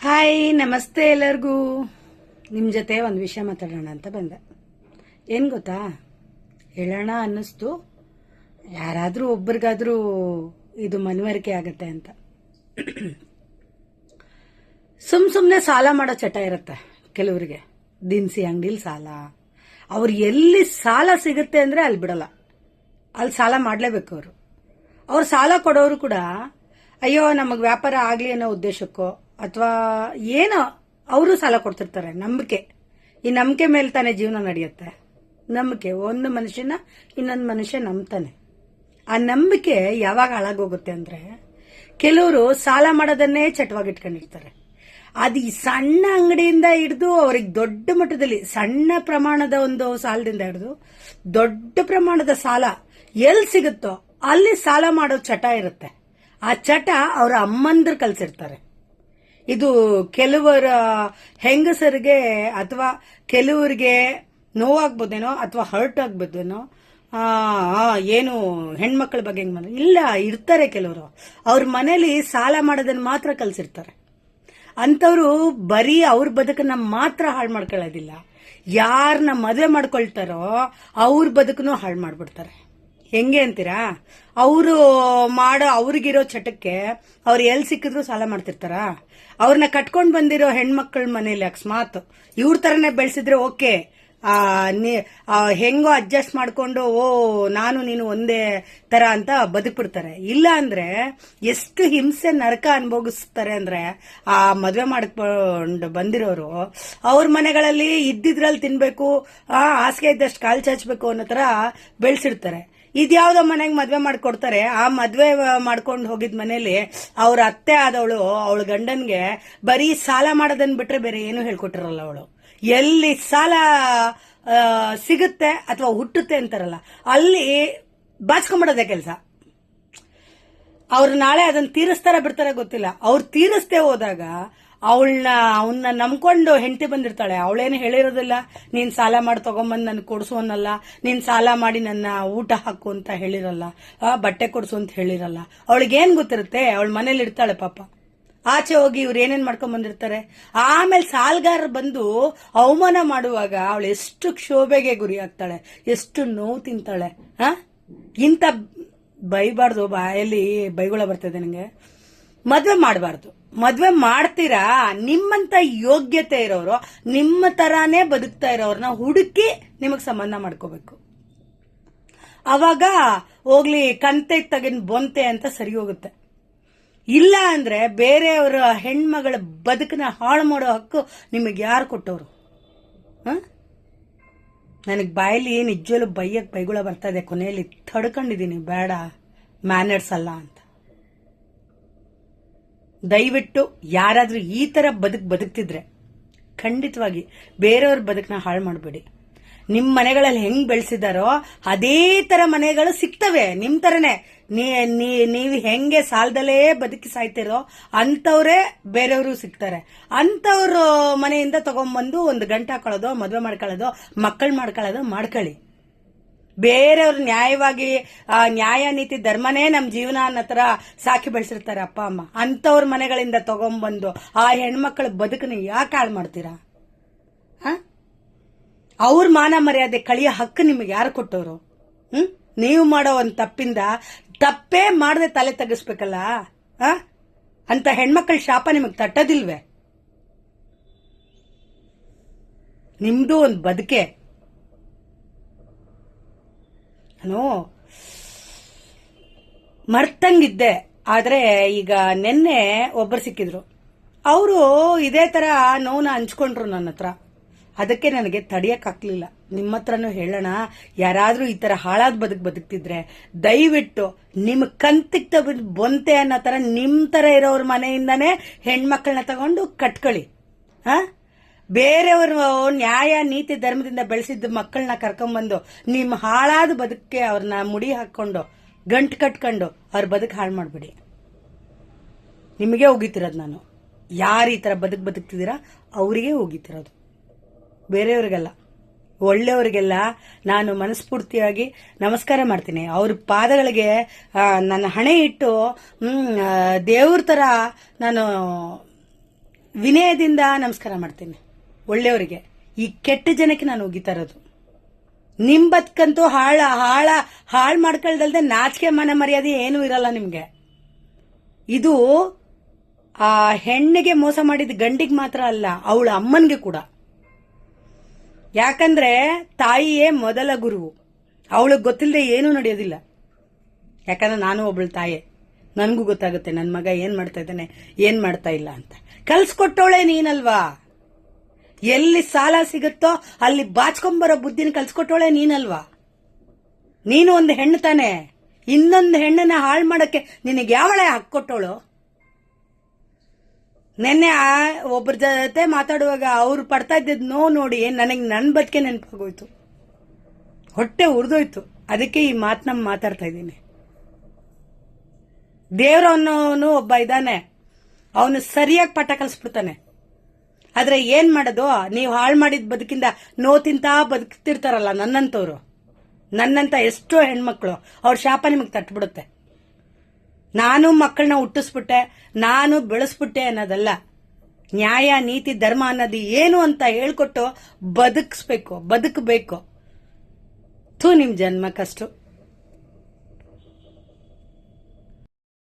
Hi ನಮಸ್ತೆ ಎಲ್ಲರಿಗೂ. ನಿಮ್ಮ ಜೊತೆ ಒಂದು ವಿಷಯ ಮಾತಾಡೋಣ ಅಂತ ಬಂದೆ. ಏನು ಗೊತ್ತಾ? ಹೇಳೋಣ ಅನ್ನಿಸ್ತು. ಯಾರಾದರೂ ಒಬ್ರಿಗಾದ್ರೂ ಇದು ಮನವರಿಕೆ ಆಗುತ್ತೆ ಅಂತ. ಸುಮ್ ಸುಮ್ಮನೆ ಸಾಲ ಮಾಡೋ ಚಟ ಇರುತ್ತೆ ಕೆಲವರಿಗೆ. ದಿನಸಿ ಅಂಗಡಿಲಿ ಸಾಲ. ಅವ್ರು ಎಲ್ಲಿ ಸಾಲ ಸಿಗುತ್ತೆ ಅಂದ್ರೆ ಅಲ್ಲಿ ಬಿಡಲ್ಲ. ಅಲ್ಲಿ ಸಾಲ ಮಾಡಲೇಬೇಕು ಅವರು. ಅವ್ರು ಸಾಲ ಕೊಡೋರು ಕೂಡ, ಅಯ್ಯೋ, ನಮಗೆ ವ್ಯಾಪಾರ ಆಗಲಿ ಅನ್ನೋ ಉದ್ದೇಶಕ್ಕೋ ಅಥವಾ ಏನೋ ಅವರು ಸಾಲ ಕೊಡ್ತಿರ್ತಾರೆ, ನಂಬಿಕೆ. ಈ ನಂಬಿಕೆ ಮೇಲೆ ತಾನೇ ಜೀವನ ನಡೆಯುತ್ತೆ. ನಂಬಿಕೆ, ಒಂದು ಮನುಷ್ಯನ ಇನ್ನೊಂದು ಮನುಷ್ಯ ನಂಬ್ತಾನೆ. ಆ ನಂಬಿಕೆ ಯಾವಾಗ ಹಾಳಾಗೋಗುತ್ತೆ ಅಂದ್ರೆ, ಕೆಲವರು ಸಾಲ ಮಾಡೋದನ್ನೇ ಚಟವಾಗಿ ಇಟ್ಕೊಂಡಿರ್ತಾರೆ. ಅದು ಈ ಸಣ್ಣ ಅಂಗಡಿಯಿಂದ ಹಿಡಿದು ಅವ್ರಿಗೆ ದೊಡ್ಡ ಮಟ್ಟದಲ್ಲಿ, ಸಣ್ಣ ಪ್ರಮಾಣದ ಒಂದು ಸಾಲದಿಂದ ಹಿಡಿದು ದೊಡ್ಡ ಪ್ರಮಾಣದ ಸಾಲ ಎಲ್ಲಿ ಸಿಗುತ್ತೋ ಅಲ್ಲಿ ಸಾಲ ಮಾಡೋ ಚಟ ಇರುತ್ತೆ. ಆ ಚಟ ಅವರ ಅಮ್ಮಂದ್ರು ಕಲ್ಸಿರ್ತಾರೆ. ಇದು ಕೆಲವರ ಹೆಂಗಸರಿಗೆ ಅಥವಾ ಕೆಲವರಿಗೆ ನೋವಾಗ್ಬೋದೇನೋ ಅಥವಾ ಹರ್ಟ್ ಆಗ್ಬೋದೇನೋ ಏನು ಹೆಣ್ಮಕ್ಳ ಬಗ್ಗೆ ಹೆಂಗ್ ಮಾಡ ಇಲ್ಲ, ಇರ್ತಾರೆ ಕೆಲವರು. ಅವ್ರ ಮನೇಲಿ ಸಾಲ ಮಾಡೋದನ್ನ ಮಾತ್ರ ಕಲ್ಸಿರ್ತಾರೆ. ಅಂಥವ್ರು ಬರೀ ಅವ್ರ ಬದುಕನ್ನ ಮಾತ್ರ ಹಾಳು ಮಾಡ್ಕೊಳ್ಳೋದಿಲ್ಲ. ಯಾರನ್ನ ಮದುವೆ ಮಾಡ್ಕೊಳ್ತಾರೋ ಅವ್ರ ಬದುಕನ್ನು ಹಾಳು ಮಾಡ್ಬಿಡ್ತಾರೆ. ಹೆಂಗೆ ಅಂತೀರಾ? ಅವರು ಮಾಡೋ, ಅವ್ರಿಗಿರೋ ಚಟಕ್ಕೆ ಅವ್ರು ಎಲ್ಲಿ ಸಿಕ್ಕಿದ್ರು ಸಾಲ ಮಾಡ್ತಿರ್ತಾರ? ಅವ್ರನ್ನ ಕಟ್ಕೊಂಡು ಬಂದಿರೋ ಹೆಣ್ಮಕ್ಳ ಮನೇಲಿ ಅಕಸ್ಮಾತ್ ಇವ್ರ ಥರನೇ ಬೆಳೆಸಿದ್ರೆ ಓಕೆ. ಹೆಂಗೋ ಅಡ್ಜಸ್ಟ್ ಮಾಡ್ಕೊಂಡು, ಓ, ನಾನು, ನೀನು ಒಂದೇ ತರ ಅಂತ ಬದುಕ್ಬಿಡ್ತಾರೆ. ಇಲ್ಲ ಅಂದ್ರೆ ಎಷ್ಟು ಹಿಂಸೆ, ನರಕ ಅನುಭವಿಸ್ತಾರೆ ಅಂದ್ರೆ ಆ ಮದುವೆ ಮಾಡ್ಕೊಂಡು ಬಂದಿರೋರು ಅವ್ರ ಮನೆಗಳಲ್ಲಿ ಇದ್ದಿದ್ರಲ್ಲಿ ತಿನ್ಬೇಕು ಹಾಸಿಗೆ ಇದ್ದಷ್ಟು ಕಾಲ್ ಚಾಚ್ಬೇಕು ಅನ್ನೋ ತರ ಬೆಳೆಸಿರ್ತಾರೆ. ಇದ್ಯಾವ್ದೋ ಮನೆಗೆ ಮದ್ವೆ ಮಾಡ್ಕೊಡ್ತಾರೆ. ಆ ಮದ್ವೆ ಮಾಡ್ಕೊಂಡು ಹೋಗಿದ್ ಮನೇಲಿ ಅವ್ರ ಅತ್ತೆ ಆದವಳು, ಅವಳ ಗಂಡನ್ಗೆ ಬರೀ ಸಾಲ ಮಾಡೋದನ್ನ ಬಿಟ್ರೆ ಬೇರೆ ಏನು ಹೇಳ್ಕೊಟ್ಟಿರಲ್ಲ ಅವಳು. ಎಲ್ಲಿ ಸಾಲ ಸಿಗುತ್ತೆ ಅಥವಾ ಹುಟ್ಟುತ್ತೆ ಅಂತಾರಲ್ಲ, ಅಲ್ಲಿ ಬಾಚ್ಕೊಂಬಿಡೋದೆ ಕೆಲಸ. ಅವ್ರು ನಾಳೆ ಅದನ್ನ ತೀರಿಸ್ತಾರ ಬಿಡ್ತಾರ ಗೊತ್ತಿಲ್ಲ. ಅವ್ರು ತೀರಿಸ್ತೇ ಹೋದಾಗ ಅವಳನ್ನ, ಅವನ್ನ ನಂಬ್ಕೊಂಡು ಹೆಂಡತಿ ಬಂದಿರ್ತಾಳೆ. ಅವಳೇನು ಹೇಳಿರೋದಿಲ್ಲ. ನೀನ್ ಸಾಲ ಮಾಡಿ ತಗೊಂಬಂದು ನನ್ ಕೊಡ್ಸು ಅನ್ನಲ್ಲ. ನೀನ್ ಸಾಲ ಮಾಡಿ ನನ್ನ ಊಟ ಹಾಕು ಅಂತ ಹೇಳಿರಲ್ಲ. ಬಟ್ಟೆ ಕೊಡ್ಸು ಅಂತ ಹೇಳಿರಲ್ಲ. ಅವಳಿಗೇನ್ ಗೊತ್ತಿರುತ್ತೆ? ಅವಳ ಮನೇಲಿ ಇರ್ತಾಳೆ ಪಾಪ. ಆಚೆ ಹೋಗಿ ಇವ್ರು ಏನೇನ್ ಮಾಡ್ಕೊಂಡ್ ಬಂದಿರ್ತಾರೆ? ಆಮೇಲೆ ಸಾಲ್ಗಾರರು ಬಂದು ಅವಮಾನ ಮಾಡುವಾಗ ಅವಳು ಎಷ್ಟು ಕ್ಷೋಭೆಗೆ ಗುರಿ ಆಗ್ತಾಳೆ ಎಷ್ಟು ನೋವು ತಿಂತಾಳೆ. ಹ ಇಂಥ ಬೈಬಾರ್ದು. ಬಾಯಲ್ಲಿ ಬೈಗೊಳ ಬರ್ತದೆ ನನಗೆ ಮದ್ವೆ ಮಾಡಬಾರ್ದು. ಮದ್ವೆ ಮಾಡ್ತೀರಾ? ನಿಮ್ಮಂತ ಯೋಗ್ಯತೆ ಇರೋರು, ನಿಮ್ಮ ತರಾನೇ ಬದುಕ್ತಾ ಇರೋರ್ನ ಹುಡುಕಿ ನಿಮಗ್ ಸಂಬಂಧ ಮಾಡ್ಕೋಬೇಕು. ಅವಾಗ ಹೋಗ್ಲಿ, ಕಂತೆ ತಗಿನ್ ಬೊಂತೆ ಅಂತ ಸರಿ ಹೋಗುತ್ತೆ. ಇಲ್ಲ ಅಂದ್ರೆ ಬೇರೆಯವರ ಹೆಣ್ಮಗಳ ಬದುಕನ್ನ ಹಾಳು ಮಾಡೋ ಹಕ್ಕು ನಿಮಗೆ ಯಾರು ಕೊಟ್ಟವರು? ನನಗೆ ಬಾಯಲ್ಲಿ ನಿಜವಲ್ಲೂ ಬೈಯಕ್ ಬೈಗುಳ ಬರ್ತದೆ ಕೊನೆಯಲ್ಲಿ ತಡ್ಕೊಂಡಿದ್ದೀನಿ ಬೇಡ ಮ್ಯಾನರ್ಸ್ ಅಲ್ಲ ಅಂತ. ದಯವಿಟ್ಟು ಯಾರಾದರೂ ಈ ತರ ಬದುಕು ಬದುಕ್ತಿದ್ರೆ ಖಂಡಿತವಾಗಿ ಬೇರೆಯವ್ರ ಬದುಕನ್ನ ಹಾಳು ಮಾಡಬೇಡಿ. ನಿಮ್ಮ ಮನೆಗಳಲ್ಲಿ ಹೆಂಗ್ ಬೆಳೆಸಿದಾರೋ ಅದೇ ತರ ಮನೆಗಳು ಸಿಗ್ತವೆ. ನಿಮ್ ತರನೇ. ನೀ- ನೀವು ಹೆಂಗೆ ಸಾಲದಲ್ಲೇ ಬದುಕಿ ಸಾಯ್ತಿರೋ ಅಂಥವ್ರೇ ಬೇರೆಯವರು ಸಿಗ್ತಾರೆ. ಅಂತವ್ರ ಮನೆಯಿಂದ ತಗೊಂಬಂದು ಒಂದು ಗಂಟೆ ಹಾಕೊಳ್ಳೋದು ಮದುವೆ ಮಾಡ್ಕೊಳ್ಳೋದು, ಮಕ್ಕಳು ಮಾಡ್ಕೊಳ್ಳೋದು ಮಾಡ್ಕೊಳ್ಳಿ. ಬೇರೆಯವ್ರು ನ್ಯಾಯವಾಗಿ ನ್ಯಾಯ, ನೀತಿ, ಧರ್ಮನೇ ನಮ್ಮ ಜೀವನ ಅನ್ನೋ ತರ ಸಾಕಿ ಬೆಳೆಸಿರ್ತಾರೆ ಅಪ್ಪ, ಅಮ್ಮ. ಅಂಥವ್ರ ಮನೆಗಳಿಂದ ತಗೊಂಬಂದು ಆ ಹೆಣ್ಮಕ್ಳ ಬದುಕನ್ನ ಯಾಕೆ ಹಾಳು ಮಾಡ್ತೀರಾ? ಅವ್ರ ಮಾನ ಮರ್ಯಾದೆ ಕಳಿಯ ಹಕ್ಕು ನಿಮಗೆ ಯಾರು ಕೊಟ್ಟವರು? ಹ್ಮ್? ನೀವು ಮಾಡೋ ಒಂದು ತಪ್ಪಿಂದ ತಪ್ಪೇ ಮಾಡದೆ ತಲೆ ತಗ್ಗಿಸ್ಬೇಕಲ್ಲ? ಅಂತ ಹೆಣ್ಮಕ್ಳ ಶಾಪ ನಿಮಗೆ ತಟ್ಟೋದಿಲ್ವೇ? ನಿಮ್ದು ಒಂದು ಬದುಕೆ. ನಾನು ಮರ್ತಂಗಿದ್ದೆ. ಆದ್ರೆ ಈಗ ನಿನ್ನೆ ಒಬ್ಬರು ಸಿಕ್ಕಿದ್ರು. ಅವರು ಇದೇ ತರ ನೋವನ್ನ ಹಂಚ್ಕೊಂಡ್ರು ನನ್ನ ಹತ್ರ. ಅದಕ್ಕೆ ನನಗೆ ತಡೆಯೋಕ್ಕಾಗಲಿಲ್ಲ ನಿಮ್ಮ ಹತ್ರನೂ ಹೇಳೋಣ, ಯಾರಾದ್ರೂ ಈ ತರ ಹಾಳಾದ ಬದುಕ್ ಬದುಕ್ತಿದ್ರೆ ದಯವಿಟ್ಟು ನಿಮ್ ಕಂತಿಗೆ ಬೊಂತೆ ಅನ್ನೋ ತರ ನಿಮ್ ತರ ಇರೋರ್ ಮನೆಯಿಂದಾನೇ ಹೆಣ್ಮಕ್ಳನ್ನ ತಗೊಂಡು ಕಟ್ಕೊಳ್ಳಿ. ಹಾ? ಬೇರೆಯವರು ನ್ಯಾಯ, ನೀತಿ, ಧರ್ಮದಿಂದ ಬೆಳೆಸಿದ್ದ ಮಕ್ಕಳನ್ನ ಕರ್ಕೊಂಬಂದು ನಿಮ್ಮ ಹಾಳಾದ ಬದುಕಕ್ಕೆ ಅವ್ರನ್ನ ಮುಡಿ ಹಾಕೊಂಡು ಗಂಟು ಕಟ್ಕೊಂಡು ಅವ್ರ ಬದುಕು ಹಾಳು ಮಾಡ್ಬಿಡಿ. ನಿಮಗೆ ಹೋಗಿತಿರೋದು ನಾನು. ಯಾರು ಈ ತರ ಬದುಕು ಬದುಕ್ತಿದ್ದೀರಾ? ಅವರಿಗೆ ಹೋಗಿತಿರೋದು ಬೇರೆಯವ್ರಿಗೆಲ್ಲ. ಒಳ್ಳೆಯವರಿಗೆಲ್ಲ ನಾನು ಮನಸ್ಫೂರ್ತಿಯಾಗಿ ನಮಸ್ಕಾರ ಮಾಡ್ತೀನಿ. ಅವ್ರ ಪಾದಗಳಿಗೆ ನನ್ನ ಹಣೆ ಇಟ್ಟು ದೇವ್ರ ಥರ ನಾನು ವಿನಯದಿಂದ ನಮಸ್ಕಾರ ಮಾಡ್ತೀನಿ. ಒಳ್ಳೆಯವರಿಗೆ. ಈ ಕೆಟ್ಟ ಜನಕ್ಕೆ ನಾನು ಒಗಿತಾ ಇರೋದು ನಿಮ್ ಬದುಕಂತೂ ಹಾಳ ಹಾಳ, ಹಾಳು ಮಾಡ್ಕೊಳ್ದಲ್ದೆ ನಾಚಿಕೆ ಮನೆ ಮರ್ಯಾದೆ ಏನೂ ಇರಲ್ಲ ನಿಮಗೆ. ಇದು ಆ ಹೆಣ್ಣಿಗೆ ಮೋಸ ಮಾಡಿದ ಗಂಡಿಗೆ ಮಾತ್ರ ಅಲ್ಲ, ಅವಳ ಅಮ್ಮನಿಗೆ ಕೂಡ. ಯಾಕಂದ್ರೆ ತಾಯಿಯೇ ಮೊದಲ ಗುರು. ಅವಳಿಗೆ ಗೊತ್ತಿಲ್ಲದೆ ಏನೂ ನಡೆಯೋದಿಲ್ಲ. ಯಾಕಂದ್ರೆ ನಾನು ಒಬ್ಬಳು ತಾಯಿ. ನನಗೂ ಗೊತ್ತಾಗುತ್ತೆ ನನ್ನ ಮಗ ಏನು ಮಾಡ್ತಾ ಇದ್ದಾನೆ, ಏನು ಮಾಡ್ತಾ ಇಲ್ಲ ಅಂತ. ಕಲ್ಸ್ಕೊಟ್ಟವಳೆ ನೀನಲ್ವಾ? ಎಲ್ಲಿ ಸಾಲ ಸಿಗುತ್ತೋ ಅಲ್ಲಿ ಬಾಚ್ಕೊಂಬರೋ ಬುದ್ಧಿನ ಕಲ್ಸ್ಕೊಟ್ಟೋಳೆ ನೀನಲ್ವಾ? ನೀನು ಒಂದು ಹೆಣ್ಣು ತಾನೆ. ಇನ್ನೊಂದು ಹೆಣ್ಣನ್ನ ಹಾಳು ಮಾಡಕ್ಕೆ ನಿನಗೆ ಯಾವಳೆ ಹಾಕ್ಕೊಟ್ಟೋಳು? ನೆನ್ನೆ ಒಬ್ಬರ ಜೊತೆ ಮಾತಾಡುವಾಗ ಅವ್ರು ಪಡ್ತಾ ಇದ್ದಿದ್ ನೋ ನೋಡಿ ನನಗೆ ನನ್ನ ಬದುಕೆ ನೆನಪಾಗೋಯ್ತು. ಹೊಟ್ಟೆ ಉರಿದೋಯ್ತು. ಅದಕ್ಕೆ ಈ ಮಾತನ್ನ ಮಾತಾಡ್ತಾ ಇದ್ದೀನಿ. ದೇವ್ರ ಅನ್ನೋನು ಒಬ್ಬ ಇದ್ದಾನೆ. ಅವನು ಸರಿಯಾಗಿ ಪಾಠ ಕಲಿಸ್ಬಿಡ್ತಾನೆ. ಆದ್ರೆ ಏನ್ ಮಾಡೋದು? ನೀವು ಹಾಳು ಮಾಡಿದ ಬದುಕಿಂದ ನೋ ತಿಂತಾ ಬದುಕ್ತಿರ್ತಾರಲ್ಲ ನನ್ನಂತವ್ರು. ನನ್ನಂತ ಎಷ್ಟೋ ಹೆಣ್ಮಕ್ಳು. ಅವ್ರ ಶಾಪ ನಿಮಗೆ ತಟ್ಬಿಡುತ್ತೆ. ನಾನು ಮಕ್ಕಳನ್ನ ಹುಟ್ಟಿಸ್ಬಿಟ್ಟೆ, ನಾನು ಬೆಳೆಸ್ಬಿಟ್ಟೆ ಅನ್ನೋದಲ್ಲ. ನ್ಯಾಯ, ನೀತಿ, ಧರ್ಮ ಅನ್ನೋದು ಏನು ಅಂತ ಹೇಳ್ಕೊಟ್ಟು ಬದುಕಿಸ್ಬೇಕು, ಬದುಕಬೇಕು. ಥೂ ನಿಮ್ ಜನ್ಮ ಕಷ್ಟು